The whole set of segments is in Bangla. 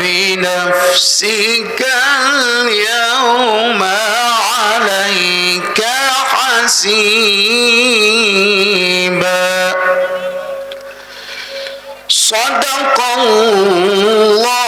بنفسك اليوم عليك حسيبا. صدق الله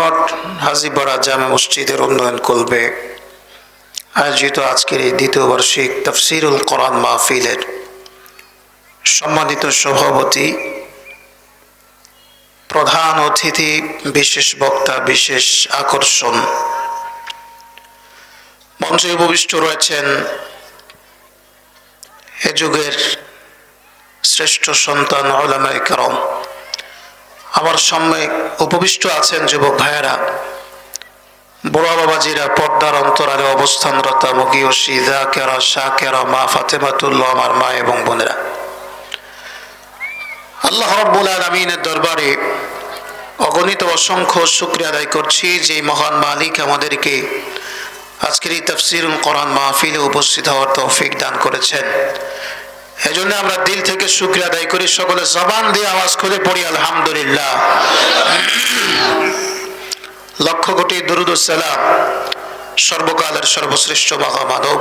দিহট হাজিপাড়া জামে মসজিদের উন্নয়ন করবে। আয়োজিত আজকের এই দ্বিতীয় বার্ষিক তফসিরুল কোরআন মাহফিলের সম্মানিত সভাপতি, প্রধান অতিথি, বিশেষ বক্তা, বিশেষ আকর্ষণ। মঞ্চে উপবিষ্ট রয়েছেন এ যুগের শ্রেষ্ঠ সন্তান ওলামাই করম। আমার সামনে উপবিষ্ট আছেন যুবক ভাইয়েরা, বুড়া বাবাজিরা পর্দার অন্তরালে অবস্থানরত মুগিয়সী জাকেরা, শাকেরা, মা ফাতেমাতুল্লাহ, আমার মা এবং বোনেরা। আল্লাহ রব্বুল আলমিনের দরবারে অগণিত অসংখ্য শুক্রিয়া আদায় করছি যে মহান মালিক আমাদেরকে আজকের এই তফসিরুল কোরআন মাহফিলে উপস্থিত হওয়ার তৌফিক দান করেছেন। এজন্য আমরা দিল থেকে শুক্রিয়া আদায় করি, সকলে জবান দিয়ে আওয়াজ করে পড়ি, আলহামদুলিল্লাহ। লক্ষ কোটি সালাম, সর্বকালের সর্বশ্রেষ্ঠ বাবা মহামানব।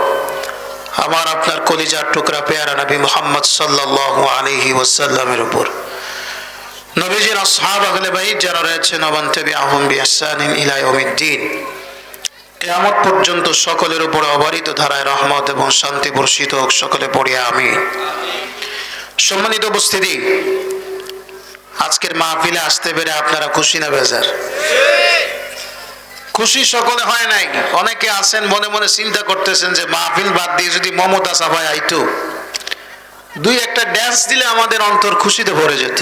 আমার আপনার কলিজার টুকরা পেয়ারা নবী মোহাম্মদ সাল্লাল্লাহু আলাইহি ওয়াসাল্লামের উপর। নবীজির আসহাব আহলে বাইত যারা রয়েছেন আমান তাবি আহম বিহসানিন ইলা ইয়াউমিদ্দিন। কেয়ামত পর্যন্ত সকলের উপর অবারিত ধারায় রহমত এবং শান্তি বর্ষিত হোক সকলে পড়িয়া আমি সম্মানিত উপস্থিতি, আজকের মাহফিলে আসতে পেরে আপনারা খুশি না বেজার? খুশি সকলে হয় নাই। অনেকে আছেন, মনে মনে চিন্তা করতেছেন যে মাহফিল বাদ দিয়ে যদি মমতা সাফাই আইতো, দুই একটা ড্যান্স দিলে আমাদের অন্তর খুশিতে ভরে যেত।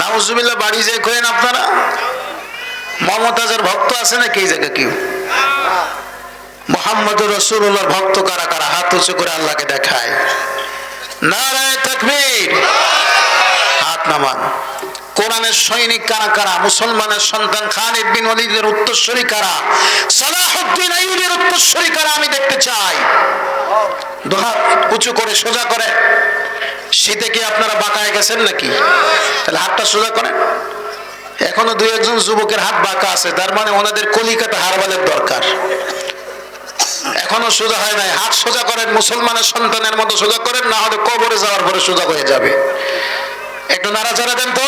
নাউজুবিল্লাহ, বাড়ি যে করেন আপনারা? মমতাজের ভক্ত আছে নাকি এই জায়গায় কেউ? মোহাম্মদ রসুল্লাহর ভক্ত কারা কারা? হাত উঁচু করে আল্লাহকে দেখায়। নারায় তাকবীর। হাত নামান। কোরআনের সৈনিক কারা কারা? মুসলমানের সন্তান খালিদ বিন ওয়ালিদের উত্তরসূরি কারা? সালাহুদ্দিন আইয়ুবের উত্তরসূরি কারা? আমি দেখতে চাই। দুহাত উঁচু করে সোজা করে। শীতে কি আপনারা বাঁকায় গেছেন নাকি? তাহলে হাতটা সোজা করেন। এখনও দুই একজন যুবকের হাত বাঁকা আছে, তার মানে ওনাদের কলিকাতা হারবালের দরকার। এখনও সোজা হয় নাই, হাত সোজা করেন, মুসলমানের সন্তানের মতো সোজা করেন, না হলে কবরে যাওয়ার পরে সোজা হয়ে যাবে। একটু নাড়াচাড়া দেন তো।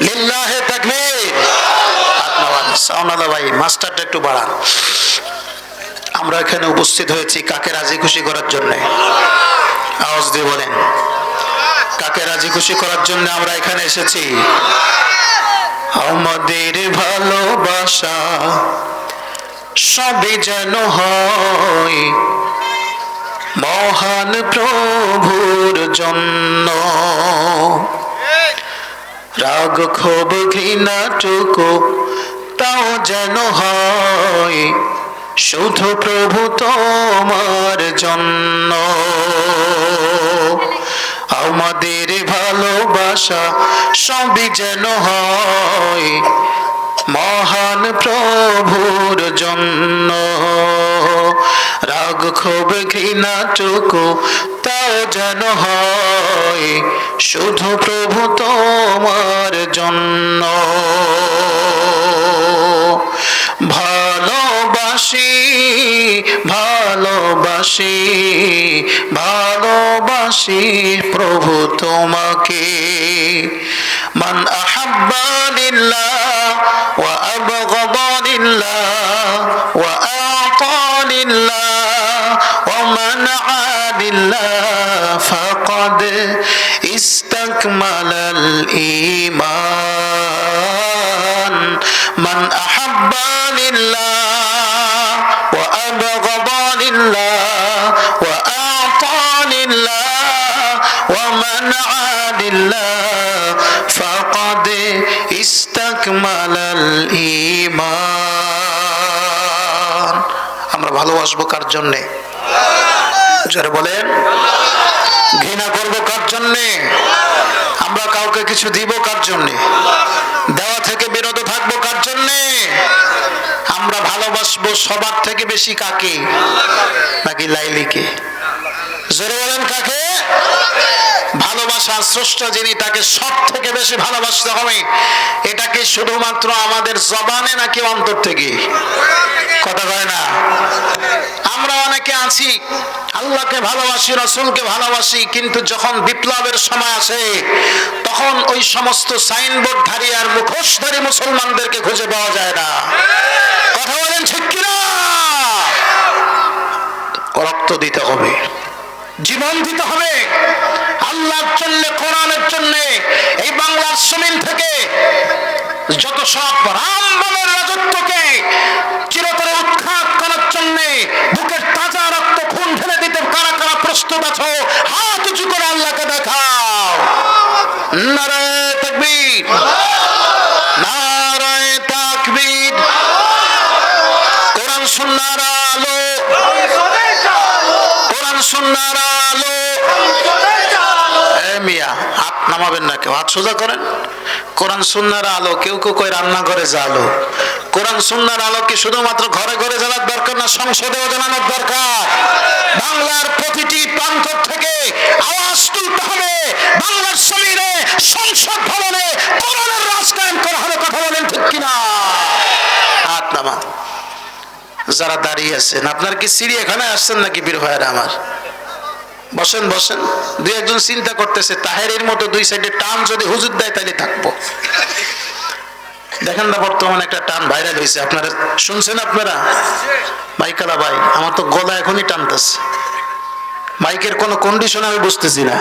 লিল্লাহে তাকবীর। হাত ভাই, মাস্টারটা একটু বাড়ান। আমরা এখানে উপস্থিত হয়েছি কাকে রাজি খুশি করার জন্য? আওয়াজ দিয়ে বলেন, কাকে রাজি খুশি করার জন্য আমরা এখানে এসেছি? আমাদের ভালোবাসা সবে যেন হয়। মহান প্রভুর জন্য। রাগ, ক্ষোভ ঘৃণাটুকু তাও যেন হয়। শুধু প্রভু তোমার জন্য। আমাদের ভালোবাসা সবই যেন হয় মহান প্রভুর জন্য। রাগ, ক্ষোভ ঘৃণাটুকু তাও যেন হয় শুধু প্রভু তোমার জন্য। ভালোবাসি ভালোবাসি ভালোবাসি প্রভু তোমাকে من أحب لله وأبغض لله وأعطى لله ومنع لله فقد استكمل الإيمان من أحب لله وأبغض لله وأعطى لله ومنع لله فقد استكمل الإيمان আমরা ভালোবাসবো কার জন্যে যারা বলেন ঘৃণা করব কার জন্যে আমরা কাউকে কিছু দিব কার জন্যে দেওয়া থেকে বিরত থাকবো কার জন্যে আমরা ভালোবাসবো সবার থেকে বেশি কাকে? নাকি লাইলিকে? জোরে বলেন কাকে? ভালোবাসা স্রষ্টা যিনি, তাকে সব থেকে বেশি ভালোবাসতে হবে। এটাকে শুধুমাত্র আমাদের জবানে নাকি অন্তর থেকে? কথা কয় না। আমরা অনেকে আছি, আল্লাহকে ভালোবাসি, রসুলকে ভালোবাসি, কিন্তু যখন বিপ্লবের সময় আসে তখন ওই সমস্ত সাইনবোর্ড ধারী আর মুখোশধারী মুসলমানদেরকে খুঁজে পাওয়া যায় না। কথা বলেন ঠিক কিনা? রক্ত দিতে হবে, জীবন দিতে হবে। আল্লাহর জন্য, কোরআনের জন্য, এই বাংলার জমিন থেকে যত সব রামবনের রাজত্বকে চিরতরে উৎখাত করার জন্য বুকের তাজা রক্ত খুন ঢেলে দিতে কারা কারা প্রস্তুত আছো, হাত উঁচু করে আল্লাহকে দেখাও। নারায় তাকবীর। নারায় তাকবীর। কোরআন সুন্নার নামাবেন না কেউ, হাত সোজা করেন। কোরআন সুন্নার আলো, কেউ কেউ কই রান্না করে জালো কোরআন সুন্নার আলো কি শুধুমাত্র ঘরে ঘরে জ্বালার দরকার না সংসদেও জানানোর দরকার? বাংলার প্রতিটি প্রান্ত থেকে আওয়াজ তুলতে হবে। বাংলার সংসদ ভবনে কোরআনের রাজ কায়েম করা হবে কথা বলেন ঠিক কিনা? হাত নামা যারা দাঁড়িয়ে আছেন, আপনার কি চিড়িয়াখানায় আসছেন নাকি বীর ভাইয়েরা আমার? বসেন বসেন। দুই একজন চিন্তা করতেছে, তাহেরের মতো দুই সাইডে টান যদি হুজুর দেয় তাহলে থাকব। দেখেন না, বর্তমানে একটা টান ভাইরাল হয়েছে। আপনারা শুনছেন আপনারা? মাইকালা ভাই, আমার তো গলা এখনই টানতেছে। মাইকের কোনো কন্ডিশন আমি বুঝতেছি না।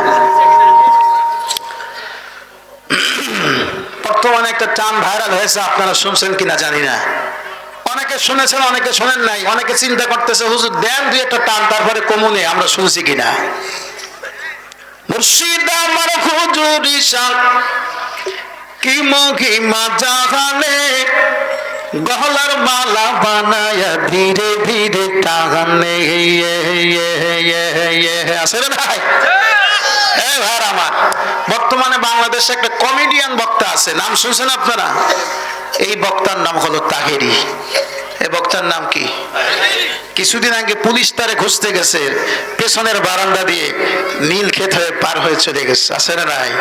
বর্তমানে একটা টান ভাইরাল হয়েছে আপনারা শুনছেন কিনা জানি না অনেকে শুনেছেন অনেকে শোনেন নাই অনেকে চিন্তা করতেছে হুজুর দেন দুই একটা টান তারপরে কমুনে আমরা শুনছি কিনা মুর্শিদ গহলার মালা বানায়া ধীরে ধীরে টানে আছে রে ভাই এ ভাই আমার, বর্তমানে বাংলাদেশে একটা কমেডিয়ান বক্তা আছে, নাম শুনছেন আপনারা? এই বক্তার নাম হলো তাহেরি। এই বক্তার নাম কি? কিছুদিন আগে পুলিশ তারে ঘুষতে গেছে, পেছনের বারান্দা দিয়ে নীল ক্ষেত হয়ে পার হয়ে চলে গেছে, আছে না নাই?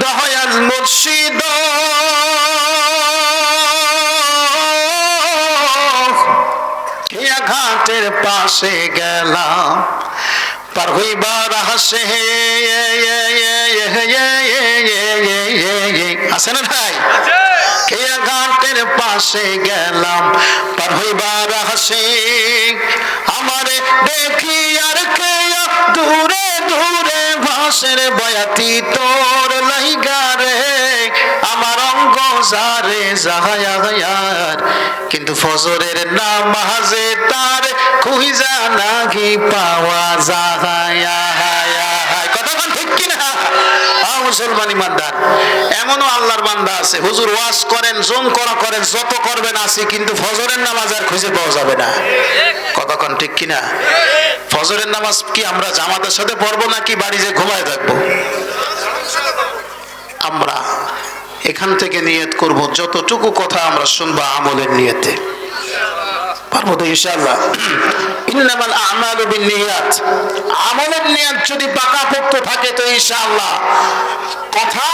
দহয়াল মুর্শিদ। ঘাটের পাশে গেলাম? পার হইবার হাসে আছে না ভাই? খেয়া ঘাটের পাশে গেলাম? পার হইবার হাসে আমারে দেখি আর খেয়া দূরে দূরে ভাসের বয়াতি তোর লাইগারে আমার অঙ্গ যারে যাহায়ার কিন্তু ফজরের নামাজে তার খুঁজা নাকি পাওয়া যাহায়া কথা ঠিক কিনা হ্যাঁ, মুসলমান ইমানদার। এমনও আল্লাহর বান্দা আছে। হুজুর ওয়াজ করেন, জুম করা করেন, যত করবেন আছে, কিন্তু ফজরের নামাজ আর খুঁজে পাওয়া যাবে না। কতক্ষণ ঠিক কিনা? ফজরের নামাজ কি আমরা জামাতের সাথে পড়ব নাকি বাড়ি যে ঘুমায় থাকব? আমরা এখান থেকে নিয়ত করব, যতটুকু কথা আমরা শুনব আমলের নিয়তে। পারব তো ইনশাআল্লাহ। ইন্নামাল আমালু বিন্নিয়াত। আমলের নিয়ত যদি পাকাপোক্ত থাকে তো ইনশাআল্লাহ। কথা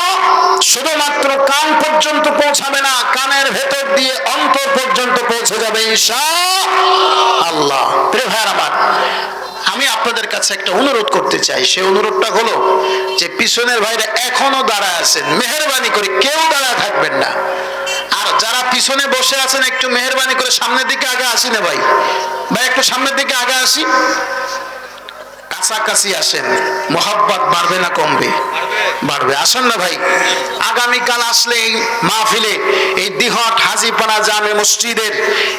শুধুমাত্র কান পর্যন্ত পৌঁছাবে না, কানের ভেতর দিয়ে অন্তর পর্যন্ত পৌঁছে যাবে ইনশাআল্লাহ। প্রিয় ভাই আমার, আমি আপনাদের কাছে একটা অনুরোধ করতে চাই। সে অনুরোধটা হলো যে পিছনের ভাইরা এখনও দাঁড়ায় আছেন, মেহরবানি করে কেউ দাঁড়ায় থাকবেন না। আর যারা পিছনে বসে আছেন, একটু মেহরবানি করে সামনের দিকে আগে আসি না ভাই? ভাই, একটু সামনের দিকে আগে আসি। কাছাকাছি আসেন। মোহাব্বত বাড়বে না কমবে? বাড়বে। আসেন না ভাই। আগামীকাল আসলে এই মাহফিলে, এই দিহট হাজিপাড়া জামে মসজিদের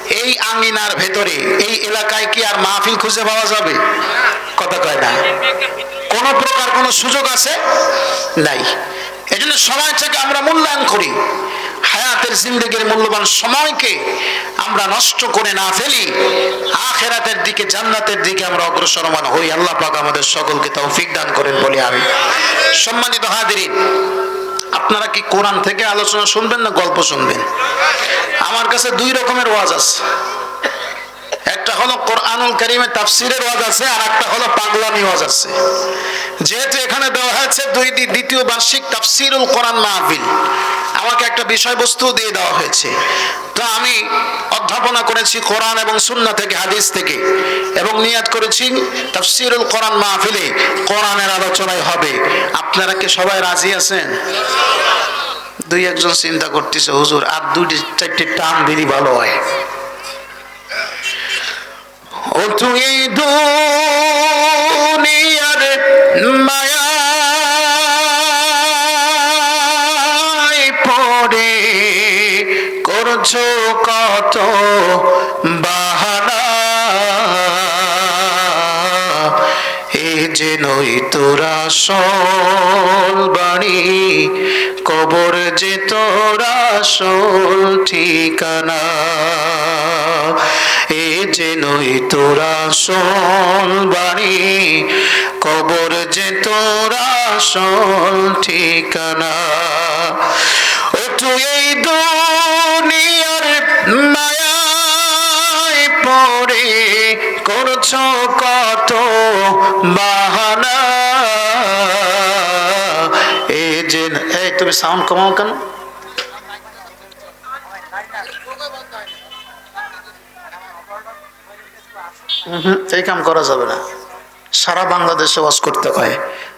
এই আঙ্গিনার ভেতরে, এই এলাকায় কি আর মাহফিল খুঁজে পাওয়া যাবে? কথা কয় না। কোন প্রকার কোন সুযোগ আছে? নাই। এজন্য সময়টাকে আমরা মূল্যায়ন করি। হায়াতের জিন্দগির মূল্যবান সময়কে আমরা নষ্ট করে না ফেলি। আখেরাতের দিকে, জান্নাতের দিকে আমরা অগ্রসরমান হই আল্লাহ পাক আমাদের সকলকে তৌফিক দান করেন বলে আমি সম্মানিত হাদিরিন আপনারা কি কোরআন থেকে আলোচনা শুনবেন না গল্প শুনবেন? আমার কাছে দুই রকমের ওয়াজ আছে। একটা হলো কোরআনুল কারিমের তাফসিরের ওয়াজ আছে, আর একটা হলো পাগলামি ওয়াজ আছে। যেহেতু এখানে দেওয়া হয়েছে দুই দ্বিতীয় বার্ষিক তাফসিরুল কোরআন মাহফিল। আমাকে একটা বিষয়বস্তু দিয়ে দেওয়া হয়েছে। তো আমি অধ্যাপনা করেছি কোরআন এবং সুন্নাহ থেকে, হাদিস থেকে, এবং নিয়াত করেছি তাফসিরুল কোরআন মাহফিলে কোরআনের আলোচনায় হবে। আপনারা কি সবাই রাজি আছেন? দুই একজন চিন্তা করতেছে, হুজুর, আর দুইটি, চারটি টান দিলি ভালো হয়। ও তুই দুনিয়ার মায়ায় পড়ে করছ কত বাহানা? এ যে নই তোরা সল বাড়ি কবর যে তোরা সল ঠিকানা। যে নই তোরা সল বাড়ি কবর যে তোরা সল ঠিকানা। ও তুই এই দুনিয়ার মায়ায় পড়ে, করছ কত বাহানা। এ যে এই তুমি সাউন্ড কমাও কেন? এই কাম করা যাবে না। সারা বাংলাদেশে ওয়াজ করতে হয়।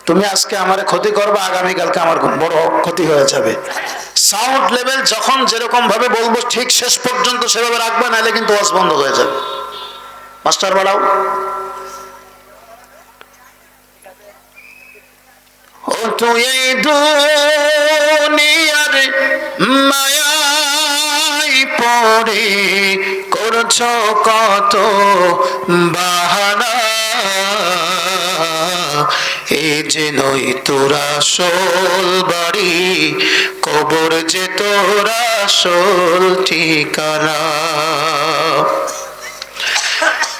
তুমি আজকে আমার ক্ষতি করবে, আগামীকালকে আমার বড় ক্ষতি হয়ে যাবে। সাউন্ড লেভেল যখন যেরকম ভাবে বলব, ঠিক শেষ পর্যন্ত সেভাবে রাখবে, নাহলে কিন্তু ওয়াজ বন্ধ হয়ে যাবে। মাস্টার বাড়াও ও মায়াই পড়ে করছ কত বাহানা? এ যে নই তোরা সোল বাড়ি, কবর যে তোরা সোল ঠিকানা।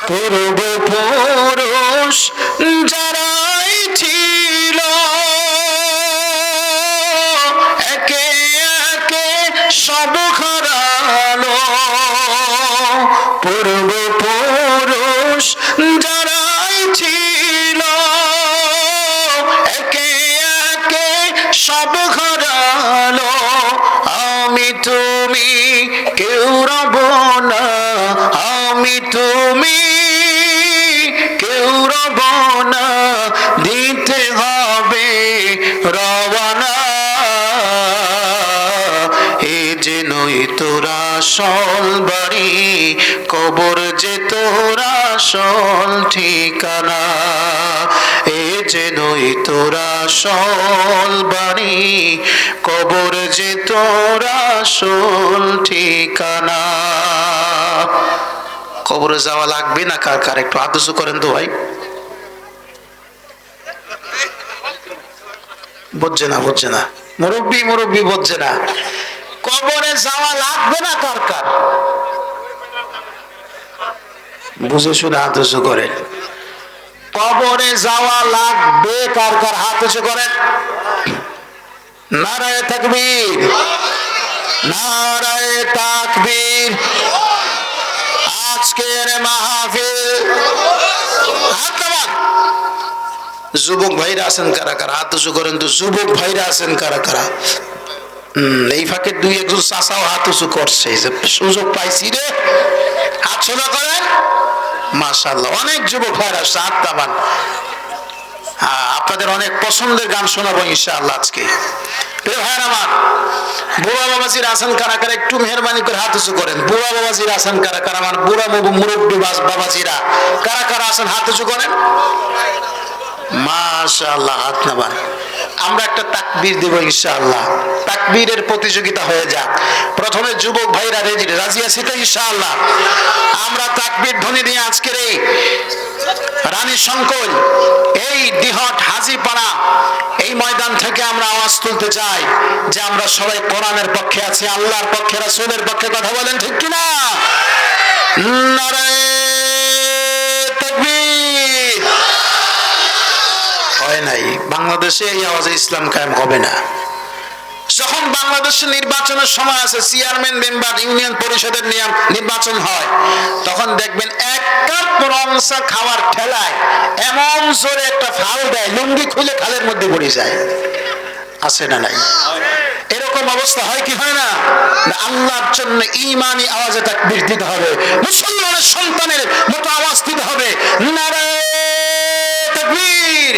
পূর্ব পুরুষ যারাই ছিল, একে একে সব হারালো। পূর্ব পুরুষ যারাই ছিল, একে একে সব ঘরালো। আমি তুমি কেউ রব না, আমি তুমি কেউ রব না। তোরা সল বাড়ি, কবর যে তোরা সল ঠিকানা। এ যে নই তোরা সল বাড়ি, কবর যে তোরা সল ঠিকানা। কবরে যাওয়া লাগবে না কার কার? একটু আদর্শ করেন তো ভাই। বুঝছে না বুঝছে না। মুরব্বী মুরব্বী বুঝছে না। কবরে যাওয়া লাগবে না কার কার বুঝে শুনে হাত উঁচু করেন। কবরে যাওয়া লাগবে কার কার হাত উঁচু করেন? নারায় তাকবীর। নারায় তাকবীর। আজকের মাহফিল। যুবক ভাইরা আছেন কারা কারা? হাত উঁচু করেন তো যুবক ভাইরা আছেন কারা কারা? এই ফাঁকে দুই একজন চাষাও হাত উঁচু করছে। যে সুযোগ পাইছি রে। হাত সোজা করেন? মাশাল্লাহ অনেক যুবক ভাইরা আসছে আত্মাবান আপনাদের অনেক পছন্দের গান শোনাবো ইনশাআল্লাহ আজকে। ভাইয়ের আমার, বুড়া বাবাজির আসান কারাকার একটু মেহরবানি করে হাত উঁচু করেন। বুড়া বাবাজির আসান কারাকার আমার বুড়া মুরব্বী বাবাজিরা, কারা কারা আছেন, হাত উঁচু করেন? মাশাআল্লাহ, হাত নামান। আমরা একটা তাকবীর দেব ইনশাআল্লাহ। তাকবীরের প্রতিযোগিতা হয়ে যাক। প্রথমে যুবক ভাইরা রেজি রাজি আছি তো ইনশাআল্লাহ? আমরা তাকবীর ধ্বনি দিয়ে আজকের এই রানী শঙ্কর এই দিহট হাজিপাড়া, এই ময়দান থেকে আমরা আওয়াজ তুলতে চাই যে আমরা সবাই কোরআনের পক্ষে আছি, আল্লাহর পক্ষে, রাসূলের পক্ষে কথা বলেন ঠিক কিনা? নারায়ে তাকবীর হয় নাই। বাংলাদেশে এই আওয়াজে ইসলাম কায়েম হবে না। যখন বাংলাদেশের নির্বাচনের সময় আছে, চেয়ারম্যান, মেম্বার, ইউনিয়ন পরিষদের নিয়ম নির্বাচন হয়, তখন দেখবেন এক কাপ রংসা খাওয়ার ঠেলায় এমন জোরে একটা ফাল দেয়, লুঙ্গি খুলে খালের মধ্যে পড়ে যায়। আছে না নাই? এরকম অবস্থা হয় কি হয় না? না, আল্লাহর জন্য ইমানি আওয়াজে তাকবীর দিতে হবে, মুসলমানের সন্তানের মতো আওয়াজ দিতে হবে। নারায়ে তাকবীর।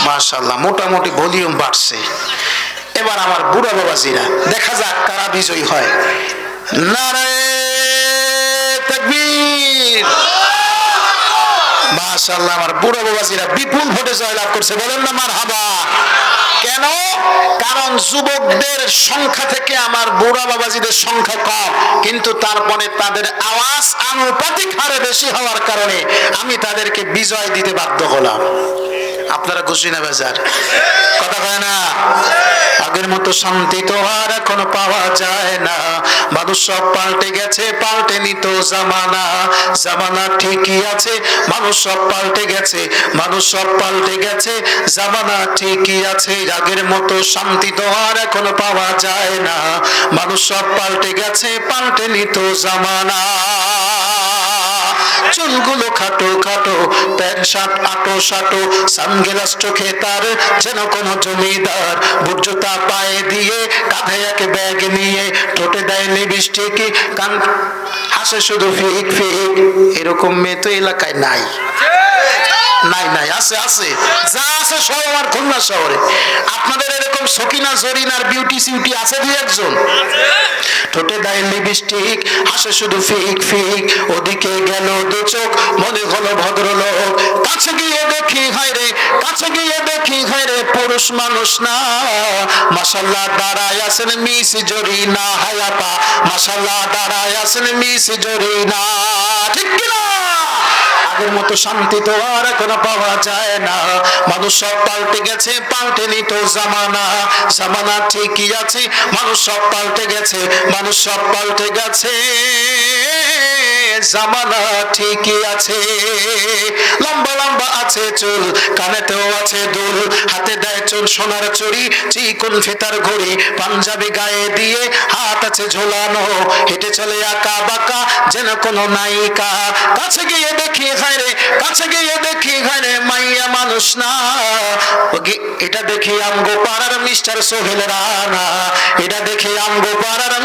মাশাল্লাহ মোটামুটি ভলিউম বাড়ছে। এবার আমার বুড়া বাবাজিরা, দেখা যাক কারা বিজয়ী হয়। নারায়ে তাকবীর মাশাল্লাহ আমার বুড়া বাবাজিরা বিপুল ভোটে জয়লাভ করছে। বলেন না মার হাবা কেন? কারণ যুবকদের সংখ্যা থেকে আমার বুড়া বাবাজিদের সংখ্যা কম, কিন্তু তারপরে তাদের আওয়াজ আনুপাতিক হারে বেশি হওয়ার কারণে আমি তাদেরকে বিজয় দিতে বাধ্য হলাম। আপনারা খুশি না বেজার? কথা কয় না? আগের মতো শান্তি তো আর এখন পাওয়া যায় না। মানুষ সব পাল্টে গেছে, পাল্টে নিত জামানা। জামানা ঠিকই আছে, মানুষ সব পাল্টে গেছে, মানুষ সব পাল্টে গেছে, জামানা ঠিকই আছে। আগের মতো শান্তি তো আর এখন পাওয়া যায় না। মানুষ সব পাল্টে গেছে, পাল্টে নিত জামানা। চুলগুলো খাটো খাটো, প্যান্ট, শার্ট, আটো সাটো, সানগ্লাস চোখে তার যেন কোনো জমিদার। বুর্জতা পায়ে দিয়ে কাঁধে এক ব্যাগ নিয়ে ঠোঁটে দেয় লিপস্টিক, কান হাসে শুধু ফিক ফিক। এরকম মেয়ে তো এলাকায় নাই। নাই নাই, আছে আছে। যা আছে সব আমার খুলনা শহরে। আপনাদের এরকম সকিনা জরিনার বিউটি সিউটি আছে দুই একজন? ঠোঁটে দেয় লিপস্টিক হাসে শুধু ফিক ফিক ওদিকে গেল দু চোখ, মনে হলো ভদ্রলোক। কাছে গিয়ে দেখি, হায় রে, কাছে গিয়ে দেখি, হায় রে, পুরুষ মানুষ না। মাসাল্লাহ দাঁড়ায় আছেন মিস জরিনা হায়াপা মাসাল্লাহ দাঁড়ায় আছেন মিস জরিনা। ঠিক কিনা? আগের মতো শান্তি তো আর এখন পাওয়া যায় না। মানুষ সব পাল্টে গেছে, পাল্টে নিত জামানা। জামানা ঠিকই আছে, মানুষ সব পাল্টে গেছে, মানুষ সব পাল্টে গেছে। জামানা ঠিকই আছে। লম্বা লম্বা আছে চুল, কানেতেও আছে দুল। হাতে দেয় চুল সোনার চুরি চিকন ফিতার ঘড়ি, পাঞ্জাবি গায়ে দিয়ে হাত আছে ঝোলানো। হেঁটে চলে আঁকা বাঁকা যেন কোনো নায়িকা। কাছে গিয়ে দেখি, হায় রে, কাছে গিয়ে দেখি, হায় রে, মাইয়া মানুষ না। এটা দেখি আমগো পাড়ার মিস্টার সোহেল রানা। এটা দেখি আমগো পাড়ার